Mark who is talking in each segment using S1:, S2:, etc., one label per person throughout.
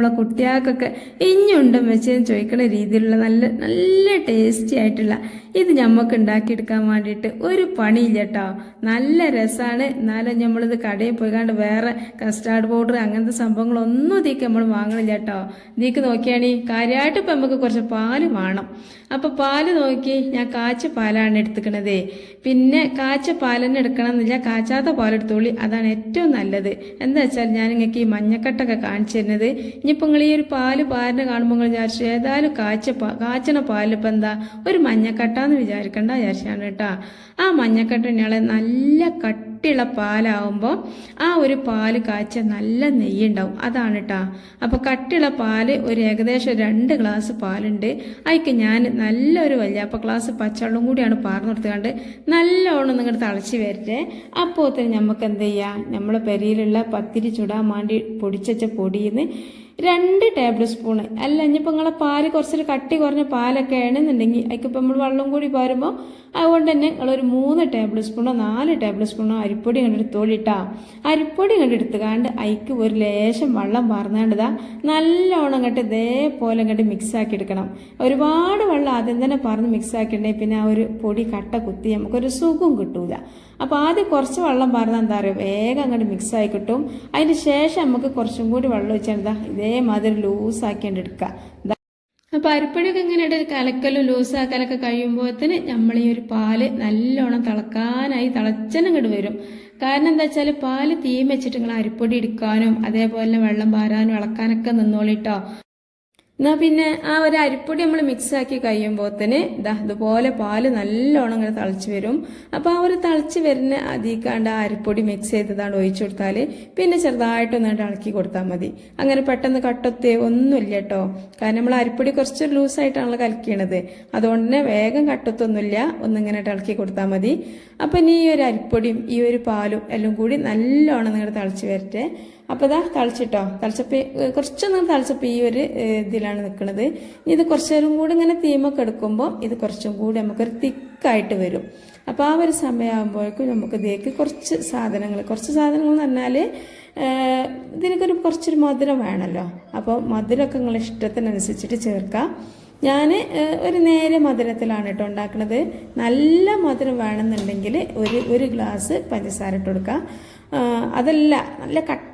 S1: നമ്മളെ കുട്ടികൾക്കൊക്കെ ഇഞ്ഞുണ്ടും വെച്ചെന്ന് ചോദിക്കുന്ന രീതിയിലുള്ള നല്ല നല്ല ടേസ്റ്റി ആയിട്ടുള്ള ഇത് ഞമ്മക്ക് ഉണ്ടാക്കിയെടുക്കാൻ വേണ്ടിയിട്ട് ഒരു പണിയില്ല കേട്ടോ നല്ല രസമാണ് എന്നാലും നമ്മളിത് കടയിൽ പോയിക്കാണ്ട് വേറെ കസ്റ്റാർഡ് പൗഡർ അങ്ങനത്തെ സംഭവങ്ങളൊന്നും ഇതിക്ക് നമ്മൾ വാങ്ങണില്ല കേട്ടോ ഇതിക്ക് നോക്കിയാണെങ്കിൽ കാര്യമായിട്ട് ഇപ്പം നമുക്ക് കുറച്ച് പാൽ വേണം. അപ്പോൾ പാൽ നോക്കി ഞാൻ കാച്ച പാലാണ് എടുത്തുക്കണത്. പിന്നെ കാച്ച പാലന്നെ എടുക്കണം എന്നില്ല കാച്ചാത്ത പാലെടുത്തോളി. അതാണ് ഏറ്റവും നല്ലത്. എന്താ വെച്ചാൽ ഞാൻ നിങ്ങൾക്ക് ഈ മഞ്ഞക്കട്ടൊക്കെ കാണിച്ചു തരുന്നത്. ഇനിയിപ്പോൾ നിങ്ങൾ ഈ ഒരു പാൽ പാലിനെ കാണുമ്പോൾ നിങ്ങൾ വിചാരിച്ചു ഏതായാലും കാച്ച കാച്ചണ പാലിപ്പോൾ എന്താ? ഒരു മഞ്ഞക്കട്ടാന്ന് വിചാരിക്കണ്ട വിചാരിച്ചാണ് കേട്ടോ. ആ മഞ്ഞക്കട്ട ഞങ്ങളെ നല്ല കട്ടിയുള്ള പാലാവുമ്പോൾ ആ ഒരു പാൽ കാച്ച നല്ല നെയ്യ് ഉണ്ടാവും അതാണ് കേട്ടോ അപ്പോൾ കട്ടിയുള്ള പാൽ ഒരു ഏകദേശം രണ്ട് ഗ്ലാസ് പാലുണ്ട്. അതിക്ക് ഞാൻ നല്ലൊരു വല്യാപ്പ ഗ്ലാസ് പച്ചവെള്ളം കൂടിയാണ് പാർന്നു കൊടുത്തുകൊണ്ട് നല്ലോണം നിങ്ങൾ തളച്ച് വരട്ടെ. അപ്പോൾ തന്നെ നമുക്ക് എന്ത് ചെയ്യാം നമ്മളെ പെരിയിലുള്ള പത്തിരി ചുടാൻ വേണ്ടി പൊടിച്ച പൊടിയിൽ നിന്ന് രണ്ട് ടേബിൾ സ്പൂൺ അല്ല ഇനിയിപ്പോൾ നിങ്ങളെ പാൽ കുറച്ചൊരു കട്ടി കുറഞ്ഞ പാലൊക്കെ ആണെന്നുണ്ടെങ്കിൽ അതിക്കിപ്പോൾ നമ്മൾ വെള്ളം കൂടി പാരുമ്പോൾ അതുകൊണ്ട് തന്നെ നിങ്ങളൊരു മൂന്ന് ടേബിൾ സ്പൂണോ നാല് ടേബിൾ സ്പൂണോ അരിപ്പൊടി കണ്ടെടുത്ത് തോളിട്ടാ അരിപ്പൊടി കണ്ടെടുത്ത് കാണ്ട് അതിക്ക് ഒരു ലേശം വെള്ളം പാർന്നാണ്ടതാ നല്ലോണം ഇങ്ങോട്ട് ഇതേപോലെ ഇങ്ങോട്ട് മിക്സ് ആക്കി എടുക്കണം. ഒരുപാട് വെള്ളം ആദ്യം തന്നെ പറഞ്ഞ് മിക്സ് പിന്നെ ആ ഒരു പൊടി കട്ട കുത്തി നമുക്കൊരു സുഖം കിട്ടൂല. അപ്പോൾ ആദ്യം കുറച്ച് വെള്ളം പറഞ്ഞാൽ എന്താ പറയുക വേഗം അങ്ങോട്ട് മിക്സ് ആയി കിട്ടും. അതിന് ശേഷം നമുക്ക് കുറച്ചും കൂടി വെള്ളം വെച്ചാൽ എന്താ? ഇതേമാതിരി ലൂസാക്കിയിട്ട് എടുക്കുക അപ്പോൾ അരിപ്പടിയൊക്കെ ഇങ്ങനെ കലക്കലും ലൂസാക്കലൊക്കെ കഴിയുമ്പോഴത്തേന് നമ്മൾ ഈ ഒരു പാൽ നല്ലോണം തിളക്കാനായി തിളച്ചനങ്ങോട്ട് വരും. കാരണം എന്താ വെച്ചാൽ പാൽ തീം വെച്ചിട്ട് നിങ്ങൾ അരിപ്പൊടി എടുക്കാനും അതേപോലെ വെള്ളം പാരാനും ഇളക്കാനൊക്കെ നിന്നോളിട്ടോ എന്നാ പിന്നെ ആ ഒരു അരിപ്പൊടി നമ്മൾ മിക്സ് ആക്കി തന്നെ ഇതാ ഇതുപോലെ പാൽ നല്ലോണം ഇങ്ങനെ തിളച്ച് വരും. അപ്പോൾ ആ ഒരു തിളച്ച് വരുന്ന അതിക്കാണ്ട് ആ അരിപ്പൊടി മിക്സ് ചെയ്തതാണ് ഒഴിച്ചു കൊടുത്താൽ പിന്നെ ചെറുതായിട്ടൊന്നായിട്ട് ഇളക്കി കൊടുത്താൽ മതി. അങ്ങനെ പെട്ടെന്ന് കട്ടൊത്തേ ഒന്നുമില്ല കേട്ടോ കാരണം നമ്മൾ അരിപ്പൊടി കുറച്ച് ലൂസായിട്ടാണല്ലോ കലക്കിയണത് അതുകൊണ്ട് തന്നെ വേഗം കട്ടത്തൊന്നുമില്ല ഒന്നിങ്ങനെ ഇളക്കി കൊടുത്താൽ മതി. അപ്പം ഇനി ഈ ഒരു അരിപ്പൊടിയും ഈ ഒരു പാലും എല്ലാം കൂടി നല്ലോണം നിങ്ങൾ തിളച്ച് വരട്ടെ. അപ്പോൾ ഇതാ തളിച്ചിട്ടോ തളിച്ചപ്പോൾ കുറച്ചൊന്നും തളിച്ചപ്പോൾ ഈ ഒരു ഇതിലാണ് നിൽക്കുന്നത് ഇനി ഇത് കുറച്ച് നേരം കൂടി ഇങ്ങനെ തീമൊക്കെ എടുക്കുമ്പോൾ ഇത് കുറച്ചും കൂടി നമുക്കൊരു തിക്കായിട്ട് വരും. അപ്പോൾ ആ ഒരു സമയമാകുമ്പോഴേക്കും നമുക്ക് ഇതിലേക്ക് കുറച്ച് സാധനങ്ങൾ കുറച്ച് സാധനങ്ങൾ എന്ന് പറഞ്ഞാൽ ഇതിനൊക്കെ കുറച്ചൊരു മധുരം വേണമല്ലോ അപ്പോൾ മധുരമൊക്കെ നിങ്ങൾ ഇഷ്ടത്തിനനുസരിച്ചിട്ട് ചേർക്കാം. ഞാൻ ഒരു നേരെ മധുരത്തിലാണ് കേട്ടോ ഉണ്ടാക്കുന്നത് നല്ല മധുരം വേണമെന്നുണ്ടെങ്കിൽ ഒരു ഒരു ഗ്ലാസ് പഞ്ചസാര ഇട്ട് കൊടുക്കുക ആ, അതല്ല. നല്ല കട്ട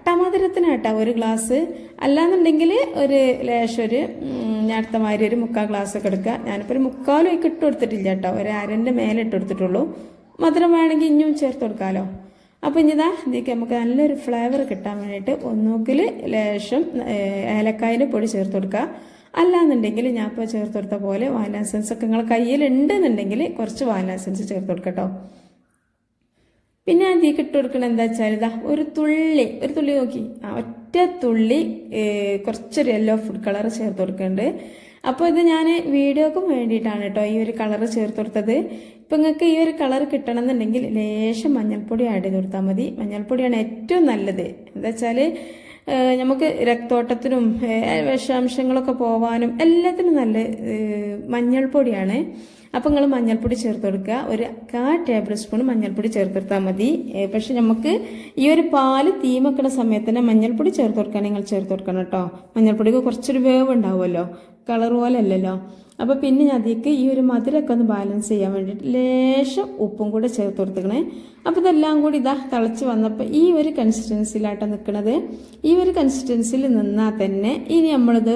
S1: കേട്ടോ ഒരു ഗ്ലാസ്. അല്ലാന്നുണ്ടെങ്കിൽ ഒരു ലേശം ഒരു നേരത്തെ മാതിരി ഒരു മുക്കാൽ ഗ്ലാസ് ഒക്കെ എടുക്കുക. ഞാനിപ്പോൾ ഒരു മുക്കാലും ഒക്കെ ഇട്ട് കൊടുത്തിട്ടില്ല കേട്ടോ ഒരു അരന്റെ മേലെ ഇട്ട് കൊടുത്തിട്ടുള്ളൂ. മധുരം വേണമെങ്കിൽ ഇനിയും ചേർത്ത് കൊടുക്കാമല്ലോ അപ്പോൾ ഇനിതാ ഇതിലേക്ക് നമുക്ക് നല്ലൊരു ഫ്ലേവർ കിട്ടാൻ വേണ്ടിയിട്ട് ഒന്നുകിൽ ലേശം ഏലക്കായന്റെ പൊടി ചേർത്ത് കൊടുക്കുക. അല്ലാന്നുണ്ടെങ്കിൽ ഞാൻ ഇപ്പോൾ ചേർത്ത് കൊടുത്ത പോലെ വാനില എസൻസ് ഒക്കെ നിങ്ങളെ കയ്യിലുണ്ടെന്നുണ്ടെങ്കിൽ കുറച്ച് വാനില ചേർത്ത് കൊടുക്കട്ടോ പിന്നെ അതിലേക്ക് ഇട്ട് കൊടുക്കണം എന്താ വെച്ചാൽ ഇതാ ഒരു തുള്ളി ഒരു തുള്ളി നോക്കി. ആ ഒറ്റ തുള്ളി കുറച്ചൊരു യെല്ലോ ഫുഡ് കളർ ചേർത്ത് കൊടുക്കുന്നുണ്ട്. അപ്പോൾ ഇത് ഞാൻ വീഡിയോക്കും വേണ്ടിയിട്ടാണ് കേട്ടോ ഈ ഒരു കളർ ചേർത്ത് കൊടുത്തത്. ഇപ്പം നിങ്ങൾക്ക് ഈ ഒരു കളർ കിട്ടണമെന്നുണ്ടെങ്കിൽ ലേശം മഞ്ഞൾപ്പൊടി ആഡ് ചെയ്ത് കൊടുത്താൽ മതി. മഞ്ഞൾപ്പൊടിയാണ് ഏറ്റവും നല്ലത്. എന്താ വെച്ചാൽ നമുക്ക് രക്തോട്ടത്തിനും വിഷാംശങ്ങളൊക്കെ പോവാനും എല്ലാത്തിനും നല്ല മഞ്ഞൾപ്പൊടിയാണ്. അപ്പം നിങ്ങൾ മഞ്ഞൾപ്പൊടി ചേർത്ത് കൊടുക്കുക. ഒരു കാ ടേബിൾ സ്പൂൺ മഞ്ഞൾപ്പൊടി ചേർത്തെടുത്താൽ മതി. പക്ഷെ നമുക്ക് ഈ ഒരു പാൽ തീമക്കണ സമയത്ത് തന്നെ മഞ്ഞൾപ്പൊടി ചേർത്ത് കൊടുക്കാൻ നിങ്ങൾ ചേർത്ത് കൊടുക്കണം കേട്ടോ. മഞ്ഞൾപ്പൊടിക്ക് കുറച്ചൊരു വേവ് ഉണ്ടാവുമല്ലോ. കളർ പോലെ അല്ലല്ലോ. അപ്പോൾ പിന്നെ ഞാൻ അതിലേക്ക് ഈ ഒരു മധുരമൊക്കെ ഒന്ന് ബാലൻസ് ചെയ്യാൻ വേണ്ടിയിട്ട് ലേശം ഉപ്പും കൂടെ ചേർത്ത് കൊടുത്തേക്കണേ അപ്പോൾ ഇതെല്ലാം കൂടി ഇതാ തിളച്ച് വന്നപ്പോൾ ഈ ഒരു കൺസിസ്റ്റൻസിയിലാട്ടോ നിൽക്കുന്നത് ഈ ഒരു കൺസിസ്റ്റൻസിയിൽ നിന്നാൽ തന്നെ ഇനി നമ്മളിത്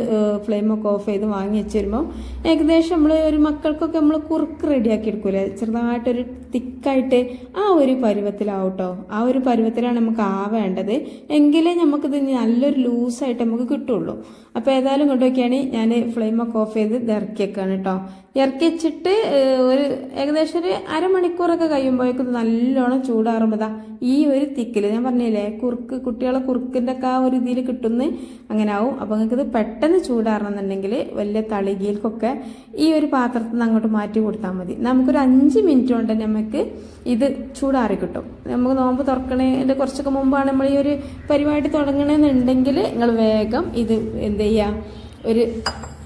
S1: ഫ്ലെയിമൊക്കെ ഓഫ് ചെയ്ത് വാങ്ങി വെച്ച് വരുമ്പോൾ ഏകദേശം നമ്മൾ ഒരു മക്കൾക്കൊക്കെ നമ്മൾ കുറുക്ക് റെഡിയാക്കി എടുക്കൂലേ? ചെറുതായിട്ടൊരു തിക്കായിട്ട് ആ ഒരു പരുവത്തിലാവട്ടോ. ആ ഒരു പരുവത്തിലാണ് നമുക്ക് ആ വേണ്ടത്. എങ്കിലേ നമുക്കിത് നല്ലൊരു ലൂസായിട്ട് നമുക്ക് കിട്ടുള്ളൂ. അപ്പോൾ ഏതായാലും കൊണ്ടുവയ്ക്കുകയാണ് ഞാൻ ഫ്ലെയിമൊക്കെ ഓഫ് ചെയ്ത് ഇറക്കി വെക്കുകയാണ് കേട്ടോ ഇറക്കി വെച്ചിട്ട് ഒരു ഏകദേശം ഒരു അരമണിക്കൂറൊക്കെ കഴിയുമ്പോഴേക്കും നല്ലോണം ചൂടാറുമ്പോൾ ദാ ഈ ഒരു തിക്കിൽ ഞാൻ പറഞ്ഞില്ലേ കുറുക്ക് കുട്ടികളെ കുറുക്കിന്റെ ഒക്കെ ആ ഒരു ഇതിൽ കിട്ടുന്ന അങ്ങനെ ആവും. അപ്പോൾ നിങ്ങൾക്കിത് പെട്ടെന്ന് ചൂടാറണമെന്നുണ്ടെങ്കിൽ വലിയ തളികയിൽക്കൊക്കെ ഈ ഒരു പാത്രത്തിൽ നിന്ന് അങ്ങോട്ട് മാറ്റി കൊടുത്താൽ മതി. നമുക്കൊരു അഞ്ച് മിനിറ്റ് കൊണ്ട് നമുക്ക് ഇത് ചൂടാറി കിട്ടും. നമുക്ക് നോമ്പ് തുറക്കണേന്റെ കുറച്ചൊക്കെ മുമ്പാണ് നമ്മൾ ഈ ഒരു പരിപാടി തുടങ്ങണമെന്നുണ്ടെങ്കിൽ നിങ്ങൾ വേഗം ഇത് എന്ത് ചെയ്യുക ഒരു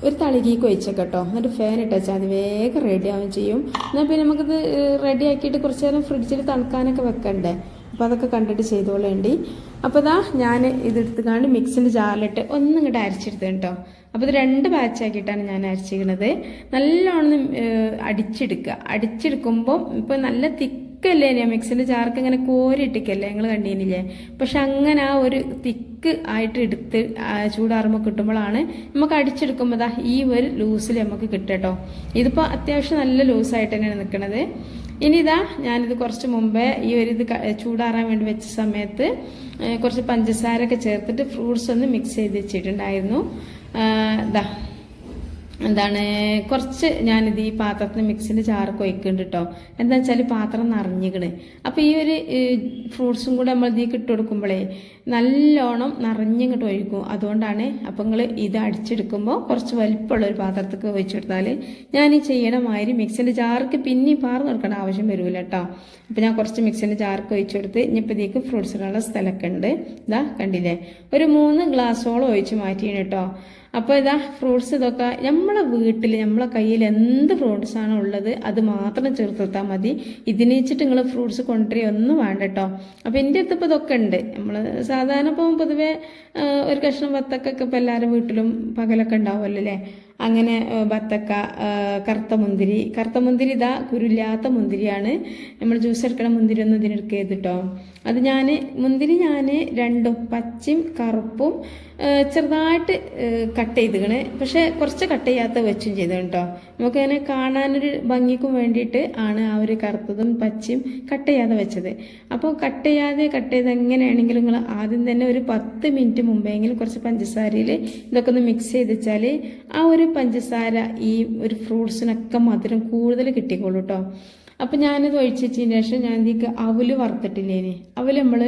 S1: ഒരു തളികി ഒഴിച്ചേക്ക് കേട്ടോ. എന്നിട്ട് ഫാൻ ഇട്ടുവെച്ചാൽ അത് വേഗം റെഡി ആവുകയും ചെയ്യും. എന്നാൽ പിന്നെ നമുക്കിത് റെഡി ആക്കിയിട്ട് കുറച്ച് നേരം ഫ്രിഡ്ജിൽ തണുക്കാനൊക്കെ വെക്കണ്ടേ? അപ്പോൾ അതൊക്കെ കണ്ടിട്ട് ചെയ്തോളേണ്ടി. അപ്പോൾ ഇതാ ഞാൻ ഇതെടുത്ത് കാണ്ട് മിക്സിന്റെ ജാറിലിട്ട് ഒന്നും ഇങ്ങോട്ട് അരച്ചെടുത്ത് കേട്ടോ. അപ്പോൾ ഇത് രണ്ട് ബാച്ചാക്കിയിട്ടാണ് ഞാൻ അരച്ചിരിക്കുന്നത് നല്ലോണം അടിച്ചെടുക്കുക. അടിച്ചെടുക്കുമ്പോൾ ഇപ്പോൾ നല്ല തിക്കല്ലേ ഞാൻ മിക്സിന്റെ ജാർക്ക് ഇങ്ങനെ കോരിട്ടിക്കല്ലേ ഞങ്ങൾ കണ്ടീനില്ലേ? പക്ഷെ അങ്ങനെ ആ ഒരു തിക്ക് ആയിട്ട് എടുത്ത് ചൂടാറുമ്പോൾ കിട്ടുമ്പോഴാണ് നമുക്ക് അടിച്ചെടുക്കുമ്പോൾ ഈ ഒരു ലൂസിൽ നമുക്ക് കിട്ടും കേട്ടോ. ഇതിപ്പോൾ അത്യാവശ്യം നല്ല ലൂസായിട്ട് തന്നെയാണ് നിൽക്കുന്നത് ഇനി ഇതാ ഞാനിത് കുറച്ച് മുമ്പേ ഈ ഒരു ഇത് ചൂടാറാൻ വേണ്ടി വെച്ച സമയത്ത് കുറച്ച് പഞ്ചസാരൊക്കെ ചേർത്തിട്ട് ഫ്രൂട്ട്സ് ഒന്ന് മിക്സ് ചെയ്ത് വെച്ചിട്ടുണ്ടായിരുന്നു. ഇതാ എന്താണ് കുറച്ച് ഞാനിത് ഈ പാത്രത്തിന് മിക്സിന്റെ ചാറ് ഒഴിക്കുന്നുണ്ട് കേട്ടോ എന്താ വെച്ചാൽ പാത്രം നിറഞ്ഞിക്കണ്. അപ്പോൾ ഈ ഒരു ഫ്രൂട്ട്സും കൂടെ നമ്മൾ ഇതിലേക്ക് ഇട്ട് കൊടുക്കുമ്പോഴേ നല്ലോണം നിറഞ്ഞിങ്ങോട്ട് ഒഴിക്കും അതുകൊണ്ടാണ് അപ്പം നിങ്ങൾ ഇത് അടിച്ചെടുക്കുമ്പോൾ കുറച്ച് വലിപ്പമുള്ള ഒരു പാത്രത്തേക്ക് ഒഴിച്ചു കൊടുത്താൽ ഞാൻ ഈ ചെയ്യണ മാതിരി മിക്സിന്റെ ജാർക്ക് പിന്നെയും പാർന്ന് കൊടുക്കേണ്ട ആവശ്യം വരില്ല കേട്ടോ അപ്പം ഞാൻ കുറച്ച് മിക്സിന്റെ ചാർക്ക് ഒഴിച്ചു കൊടുത്ത് ഇനിയിപ്പോൾ ഇതിലേക്ക് ഫ്രൂട്ട്സിനുള്ള സ്ഥലമൊക്കെ ഉണ്ട് ഇതാ കണ്ടില്ലേ? ഒരു മൂന്ന് ഗ്ലാസ്സോളം ഒഴിച്ച് മാറ്റിയാണ് കേട്ടോ അപ്പോൾ ഇതാ ഫ്രൂട്ട്സ് ഇതൊക്കെ നമ്മളെ വീട്ടിൽ നമ്മളെ കയ്യിൽ എന്ത് ഫ്രൂട്ട്സ് ആണോ ഉള്ളത് അത് മാത്രം ചേർത്തെത്താൽ മതി. ഇതിനിച്ചിട്ട് നിങ്ങൾ ഫ്രൂട്ട്സ് കൊണ്ടുവരിക ഒന്നും വേണ്ട കേട്ടോ അപ്പോൾ എന്റെ അടുത്ത് ഇപ്പോൾ ഇതൊക്കെ ഉണ്ട്. നമ്മൾ സാധാരണ ഇപ്പോൾ പൊതുവേ ഒരു കഷ്ണം ബത്തക്കൊക്കെ ഇപ്പോൾ എല്ലാവരും വീട്ടിലും പകലൊക്കെ ഉണ്ടാവുമല്ലോ അല്ലേ? അങ്ങനെ ബത്തക്ക കറുത്ത മുന്തിരി. കറുത്ത മുന്തിരി ഇതാ കുരുല്ലാത്ത മുന്തിരിയാണ്. നമ്മൾ ജ്യൂസ് എടുക്കണ മുന്തിരി ഒന്നും ഇതിനെടുക്കരുത് കേട്ടോ അത് ഞാൻ മുന്തിരി ഞാൻ രണ്ടും പച്ചയും കറുപ്പും ചെറുതായിട്ട് കട്ട് ചെയ്തിക്കണ്. പക്ഷെ കുറച്ച് കട്ട് ചെയ്യാത്ത വെച്ചും ചെയ്തു കേട്ടോ നമുക്ക് അങ്ങനെ കാണാനൊരു ഭംഗിക്കും വേണ്ടിയിട്ട് ആണ് ആ ഒരു കറുത്തതും പച്ചയും കട്ട് ചെയ്യാതെ വെച്ചത്. അപ്പോൾ കട്ട് ചെയ്യാതെ കട്ട് ചെയ്ത് എങ്ങനെയാണെങ്കിലും നിങ്ങൾ ആദ്യം തന്നെ ഒരു പത്ത് മിനിറ്റ് മുമ്പെങ്കിലും കുറച്ച് പഞ്ചസാരയിൽ ഇതൊക്കെ ഒന്ന് മിക്സ് ചെയ്ത് വെച്ചാൽ ആ ഒരു പഞ്ചസാര ഈ ഒരു ഫ്രൂട്ട്സിനൊക്കെ മധുരം കൂടുതൽ കിട്ടിക്കോളൂ കേട്ടോ അപ്പം ഞാനിത് വെച്ചതിന് ശേഷം ഞാൻ ഇതിക്ക് അവൽ വറുത്തിട്ടില്ലേനി. അവൽ നമ്മൾ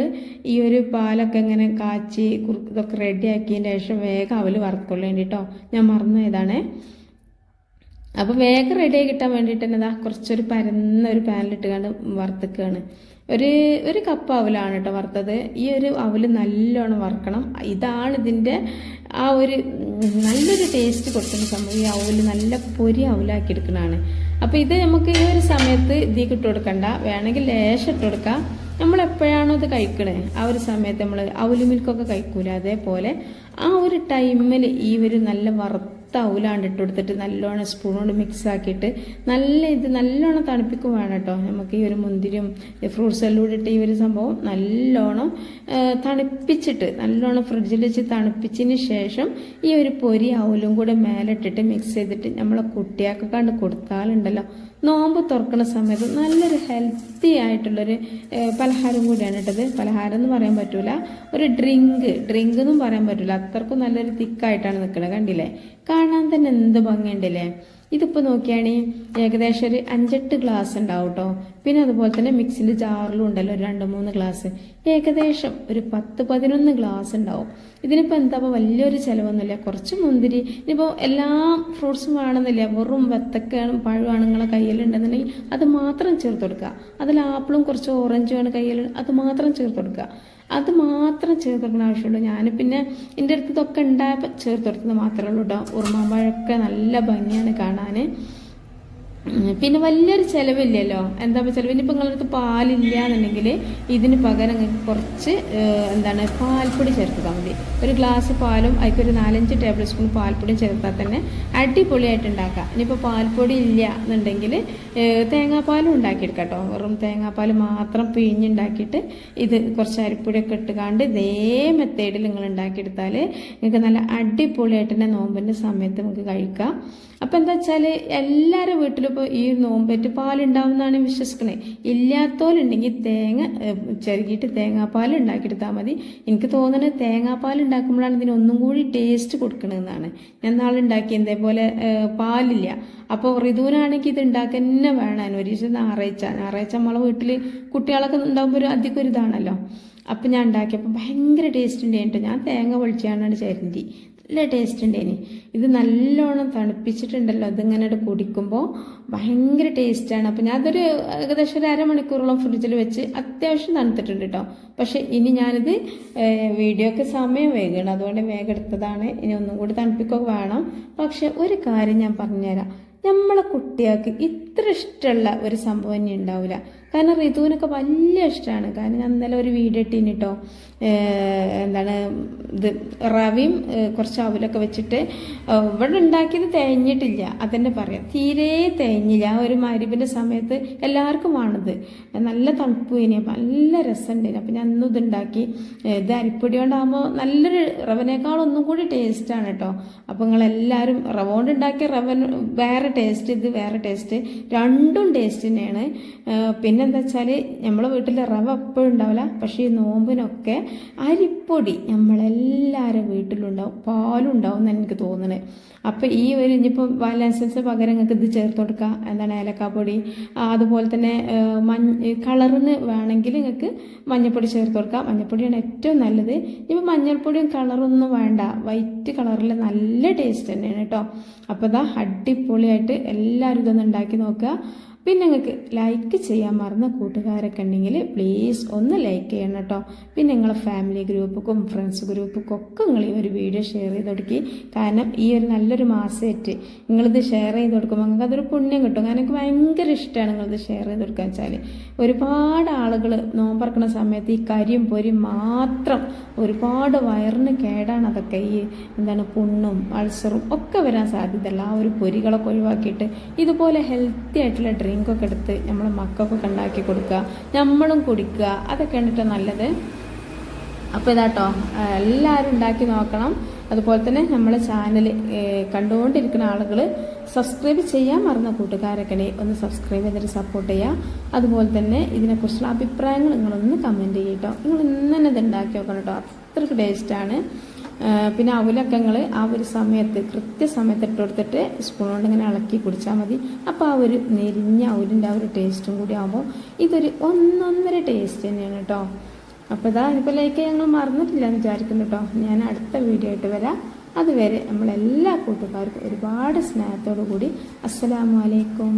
S1: ഈ ഒരു പാലൊക്കെ ഇങ്ങനെ കാച്ചി ഇതൊക്കെ റെഡി ആക്കിയതിന് ശേഷം വേഗം അവൽ വറുക്കൊള്ളേണ്ടി കേട്ടോ ഞാൻ മറന്നു ഇതാണേ അപ്പോൾ വേഗം റെഡി ആയി കിട്ടാൻ വേണ്ടിയിട്ട് തന്നെ ഇതാ കുറച്ചൊരു പരന്ന ഒരു പാനിലിട്ട് കണ്ട് വറുത്തിക്കുകയാണ് ഒരു ഒരു കപ്പ് അവലാണ് കേട്ടോ വറുത്തത്. ഈ ഒരു അവൽ നല്ലോണം വറുക്കണം. ഇതാണ് ഇതിന്റെ ആ ഒരു നല്ലൊരു ടേസ്റ്റ് കൊടുക്കുന്ന സംഭവം. ഈ അവൽ നല്ല പൊരി അവലാക്കി എടുക്കണതാണ് അപ്പോൾ ഇത് നമുക്ക് ഈ ഒരു സമയത്ത് ഇതിലേക്ക് ഇട്ട് കൊടുക്കണ്ട വേണമെങ്കിൽ ലേശം ഇട്ട് കൊടുക്കാം നമ്മൾ എപ്പോഴാണോ ഇത് കഴിക്കണേ? ആ ഒരു സമയത്ത് നമ്മൾ അവൽ മിൽക്കൊക്കെ കഴിക്കൂല അതേപോലെ. ആ ഒരു ടൈമിൽ ഈ ഒരു നല്ല വറുത്ത അവലാണ്ട് ഇട്ട് കൊടുത്തിട്ട് നല്ലോണം സ്പൂൺ കൊണ്ട് മിക്സ് ആക്കിയിട്ട് നല്ല ഇത് നല്ലോണം തണുപ്പിക്കും വേണം കേട്ടോ. നമുക്ക് ഈ ഒരു മുന്തിരിയും ഫ്രൂട്ട്സ് എല്ലാം കൂടി ഇട്ട് ഈ ഒരു സംഭവം നല്ലോണം തണുപ്പിച്ചിട്ട് നല്ലോണം ഫ്രിഡ്ജിൽ വെച്ച് തണുപ്പിച്ചതിന് ശേഷം ഈ ഒരു പൊരി അവലും കൂടെ മേലിട്ടിട്ട് മിക്സ് ചെയ്തിട്ട് നമ്മളെ കുട്ടികൾക്ക് കണ്ട് കൊടുത്താലുണ്ടല്ലോ. നോമ്പ് തുറക്കുന്ന സമയത്ത് നല്ലൊരു ഹെൽത്തി ആയിട്ടുള്ളൊരു പലഹാരം കൂടിയാണ് ഇട്ടത്. പലഹാരം എന്ന് പറയാൻ പറ്റൂല. ഒരു ഡ്രിങ്ക് ഡ്രിങ്ക് എന്നും പറയാൻ പറ്റൂല. അത്രക്കും നല്ലൊരു തിക്കായിട്ടാണ് നിൽക്കുന്നത് കണ്ടില്ലേ? കാണാൻ തന്നെ എന്ത് ഭംഗിയുണ്ടല്ലേ? ഇതിപ്പോൾ നോക്കിയാണെ ഏകദേശം ഒരു അഞ്ചെട്ട് ഗ്ലാസ് ഉണ്ടാവും കേട്ടോ പിന്നെ അതുപോലെ തന്നെ മിക്സിന്റെ ജാറിലും ഉണ്ടല്ലോ രണ്ട് മൂന്ന് ഗ്ലാസ് ഏകദേശം ഒരു പത്ത് പതിനൊന്ന് ഗ്ലാസ് ഉണ്ടാവും. ഇതിനിപ്പോൾ എന്താ വലിയൊരു ചിലവൊന്നുമില്ല. കുറച്ച് മുന്തിരി ഇനിയിപ്പോൾ എല്ലാ ഫ്രൂട്ട്സും വേണമെന്നില്ല. വെറും വെത്തക്കാണ് പഴമാണ് നിങ്ങളെ കയ്യിലുണ്ടെന്നുണ്ടെങ്കിൽ അത് മാത്രം ചേർത്ത് കൊടുക്കുക. അതിൽ ആപ്പിളും കുറച്ച് ഓറഞ്ചുമാണ് കയ്യിൽ അത് മാത്രം ചേർത്ത് കൊടുക്കുക. അത് മാത്രം ചേർത്ത് കൊടുക്കുന്ന ആവശ്യമുള്ളൂ. ഞാൻ പിന്നെ എന്റെ അടുത്ത് ഇതൊക്കെ ഉണ്ടായപ്പോൾ ചേർത്ത് കൊടുക്കുന്നത് മാത്രമേ ഉള്ളൂ കേട്ടോ ഉറുമാമ്പഴമൊക്കെ നല്ല ഭംഗിയാണ് കാണാൻ പിന്നെ വലിയൊരു ചിലവില്ലല്ലോ. എന്താ ചിലവ്? ഇനിയിപ്പോൾ നിങ്ങളുടെ അടുത്ത് പാലില്ല എന്നുണ്ടെങ്കിൽ ഇതിന് പകരം നിങ്ങൾക്ക് കുറച്ച് എന്താണ് പാൽപ്പൊടി ചേർത്താൽ മതി. ഒരു ഗ്ലാസ് പാലും അതിക്കൊരു നാലഞ്ച് ടേബിൾ സ്പൂൺ പാൽപ്പൊടിയും ചേർത്താൽ തന്നെ അടിപൊളിയായിട്ട് ഉണ്ടാക്കാം ഇനിയിപ്പോൾ പാൽപ്പൊടി ഇല്ല എന്നുണ്ടെങ്കിൽ തേങ്ങാപ്പാലും ഉണ്ടാക്കിയെടുക്കാം കേട്ടോ വെറും തേങ്ങാപ്പാൽ മാത്രം പിഴിഞ്ഞുണ്ടാക്കിയിട്ട് ഇത് കുറച്ച് അരിപ്പൊടിയൊക്കെ ഇട്ടുകാണ്ട് ഇതേ മെത്തേഡിൽ നിങ്ങൾ ഉണ്ടാക്കിയെടുത്താൽ നിങ്ങൾക്ക് നല്ല അടിപൊളിയായിട്ട് തന്നെ നോമ്പിന്റെ സമയത്ത് നിങ്ങൾക്ക് കഴിക്കാം. അപ്പം എന്താ വെച്ചാൽ എല്ലാവരുടെ വീട്ടിലും ഇപ്പോൾ ഈ നോമ്പേറ്റ് പാലുണ്ടാവുമെന്നാണ് വിശ്വസിക്കുന്നത് ഇല്ലാത്തോലുണ്ടെങ്കിൽ തേങ്ങ ചെറുകിയിട്ട് തേങ്ങാപ്പാൽ ഉണ്ടാക്കിയെടുത്താൽ മതി. എനിക്ക് തോന്നുന്നത് തേങ്ങാപ്പാൽ ഉണ്ടാക്കുമ്പോഴാണ് ഇതിന് ഒന്നും കൂടി ടേസ്റ്റ് കൊടുക്കണമെന്നാണ് ഞാൻ നാളെ ഉണ്ടാക്കി ഇതേപോലെ പാലില്ല. അപ്പോൾ ഋതുവിനാണെങ്കിൽ ഇത് ഉണ്ടാക്കുക തന്നെ വേണം. ഒരു ദിവസം ഞായറാഴ്ച ഞായറാഴ്ച നമ്മളെ വീട്ടിൽ കുട്ടികളൊക്കെ ഉണ്ടാകുമ്പോൾ ഒരു അധികം ഒരു ഇതാണല്ലോ. അപ്പം ഞാൻ ഉണ്ടാക്കിയപ്പോൾ ഭയങ്കര ടേസ്റ്റ് ഉണ്ടായിട്ട്. ഞാൻ തേങ്ങ പൊളിച്ചാണ് ചേരണ്ടി. നല്ല ടേസ്റ്റ് ഉണ്ട് ഇനി ഇത് നല്ലോണം തണുപ്പിച്ചിട്ടുണ്ടല്ലോ ഇതിങ്ങനെ കുടിക്കുമ്പോൾ ഭയങ്കര ടേസ്റ്റാണ് അപ്പം ഞാനതൊരു ഏകദേശം ഒരു അരമണിക്കൂറോളം ഫ്രിഡ്ജിൽ വെച്ച് അത്യാവശ്യം തണുത്തിട്ടുണ്ട് കേട്ടോ പക്ഷെ ഇനി ഞാനിത് വീഡിയോക്ക് സമയം വേഗമാണ് അതുകൊണ്ട് വേഗം എടുത്തതാണ്. ഇനി ഒന്നും കൂടി തണുപ്പിക്കുക വേണം. പക്ഷെ ഒരു കാര്യം ഞാൻ പറഞ്ഞുതരാം. നമ്മളെ കുട്ടികൾക്ക് ഇത്ര ഇഷ്ടമുള്ള ഒരു സംഭവം ഇനി ഉണ്ടാവില്ല കാരണം ഋതുവിനൊക്കെ വലിയ ഇഷ്ടമാണ് കാരണം ഞാൻ ഇന്നലെ ഒരു വീഡിയോ ഇട്ടീന് കേട്ടോ എന്താണ് ഇത് റവയും കുറച്ച് അവലൊക്കെ വെച്ചിട്ട് ഇവിടെ ഉണ്ടാക്കിയത് തേഞ്ഞിട്ടില്ല. അതന്നെ പറയാം. തീരെ തേഞ്ഞില്ല. ആ ഒരു മരുവിന്റെ സമയത്ത് എല്ലാവർക്കും വേണത്. നല്ല തണുപ്പ് ഇനി. അപ്പം നല്ല രസമുണ്ടായിരുന്നു അപ്പം ഞാൻ അന്നും ഇതുണ്ടാക്കി ഇത് അരിപ്പൊടി കൊണ്ടാകുമ്പോൾ നല്ലൊരു റവനേക്കാൾ ഒന്നും കൂടി ടേസ്റ്റാണ് കേട്ടോ അപ്പം നിങ്ങളെല്ലാവരും റവ കൊണ്ട് ഉണ്ടാക്കിയ റവൻ വേറെ ടേസ്റ്റ് ഇത് വേറെ ടേസ്റ്റ് രണ്ടും ടേസ്റ്റ് തന്നെയാണ്. ഏഹ് പിന്നെന്താ വെച്ചാൽ നമ്മളെ വീട്ടിൽ റവ എപ്പോഴും ഉണ്ടാവില്ല പക്ഷേ ഈ നോമ്പിനൊക്കെ അരിപ്പൊടി നമ്മളെല്ലാവരും വീട്ടിലുണ്ടാവും പാലും ഉണ്ടാവും എന്ന് എനിക്ക് തോന്നുന്നത് അപ്പോൾ ഈ ഒരു ഇനിയിപ്പോൾ ബാലൻസൻസ് പകരം നിങ്ങൾക്ക് ഇത് ചേർത്ത് കൊടുക്കുക എന്താണ് ഏലക്കാപ്പൊടി അതുപോലെ തന്നെ മഞ്ഞ കളറിന് വേണമെങ്കിൽ നിങ്ങൾക്ക് മഞ്ഞൾപ്പൊടി ചേർത്ത് കൊടുക്കുക മഞ്ഞൾപ്പൊടിയാണ് ഏറ്റവും നല്ലത്. ഇനിയിപ്പോൾ മഞ്ഞൾപ്പൊടിയും കളറൊന്നും വേണ്ട. വൈറ്റ് കളറിൽ നല്ല ടേസ്റ്റ് തന്നെയാണ് കേട്ടോ. അപ്പോൾ ഇതാ അടിപൊളിയായിട്ട് എല്ലാവരും ഇതൊന്ന് ഉണ്ടാക്കി നോക്കുക. പിന്നെ നിങ്ങൾക്ക് ലൈക്ക് ചെയ്യാൻ മറന്ന കൂട്ടുകാരൊക്കെ ഉണ്ടെങ്കിൽ പ്ലീസ് ഒന്ന് ലൈക്ക് ചെയ്യണം കേട്ടോ പിന്നെ നിങ്ങളെ ഫാമിലി ഗ്രൂപ്പുക്കും ഫ്രണ്ട്സ് ഗ്രൂപ്പുക്കും ഒക്കെ നിങ്ങൾ ഈ ഒരു വീഡിയോ ഷെയർ ചെയ്ത് കൊടുക്കി. കാരണം ഈ ഒരു നല്ലൊരു മാസമായിട്ട് നിങ്ങളിത് ഷെയർ ചെയ്ത് കൊടുക്കുമ്പോൾ നിങ്ങൾക്ക് അതൊരു പുണ്യം കിട്ടും. കാരണം എനിക്ക് ഭയങ്കര ഇഷ്ടമാണ് നിങ്ങളിത് ഷെയർ ചെയ്ത് കൊടുക്കുക വെച്ചാൽ. ഒരുപാട് ആളുകൾ നോമ്പറക്കുന്ന സമയത്ത് ഈ കരിയും പൊരിയും മാത്രം ഒരുപാട് വയറിന് കേടാണ് അതൊക്കെ. ഈ എന്താണ് പുണ്ണും അൾസറും ഒക്കെ വരാൻ സാധ്യതയുള്ള ആ ഒരു പൊരികളൊക്കെ ഒഴിവാക്കിയിട്ട് ഇതുപോലെ ഹെൽത്തി ആയിട്ടുള്ള ഡ്രിങ്കൊക്കെ എടുത്ത് നമ്മൾ മക്കൾക്കൊക്കെ ഉണ്ടാക്കി കൊടുക്കുക നമ്മളും കുടിക്കുക അതൊക്കെ കണ്ടിട്ട് നല്ലത്. അപ്പോൾ ഇതാട്ടോ എല്ലാവരും ഉണ്ടാക്കി നോക്കണം. അതുപോലെ തന്നെ നമ്മളെ ചാനൽ കണ്ടുകൊണ്ടിരിക്കുന്ന ആളുകൾ സബ്സ്ക്രൈബ് ചെയ്യാൻ മറന്ന കൂട്ടുകാരൊക്കെ ഒന്ന് സബ്സ്ക്രൈബ് ചെയ്തിട്ട് സപ്പോർട്ട് ചെയ്യുക. അതുപോലെ തന്നെ ഇതിനെക്കുറിച്ചുള്ള അഭിപ്രായങ്ങൾ നിങ്ങളൊന്ന് കമന്റ് ചെയ്യട്ടോ നിങ്ങൾ ഇന്ന് ഇത് ഉണ്ടാക്കി നോക്കണം കേട്ടോ അത്രയ്ക്ക് ടേസ്റ്റാണ് പിന്നെ അവലൊക്കെ നിങ്ങൾ ആ ഒരു സമയത്ത് കൃത്യസമയത്ത് ഇട്ട് കൊടുത്തിട്ട് സ്പൂൺ കൊണ്ട് ഇങ്ങനെ ഇളക്കി കുടിച്ചാൽ മതി. അപ്പോൾ ആ ഒരു നെരിഞ്ഞ അവലിന്റെ ആ ഒരു ടേസ്റ്റും കൂടി ആകുമ്പോൾ ഇതൊരു ഒന്നൊന്നര ടേസ്റ്റ് തന്നെയാണ് കേട്ടോ അപ്പോൾ ഇതാ ഇപ്പോൾ ലൈക്ക് ഞങ്ങൾ മറന്നിട്ടില്ല എന്ന് വിചാരിക്കുന്നു കേട്ടോ ഞാൻ അടുത്ത വീഡിയോ ആയിട്ട് വരാം. അതുവരെ നമ്മളെല്ലാ കൂട്ടുകാർക്കും ഒരുപാട് സ്നേഹത്തോടു കൂടി അസ്സലാമു അലൈക്കും.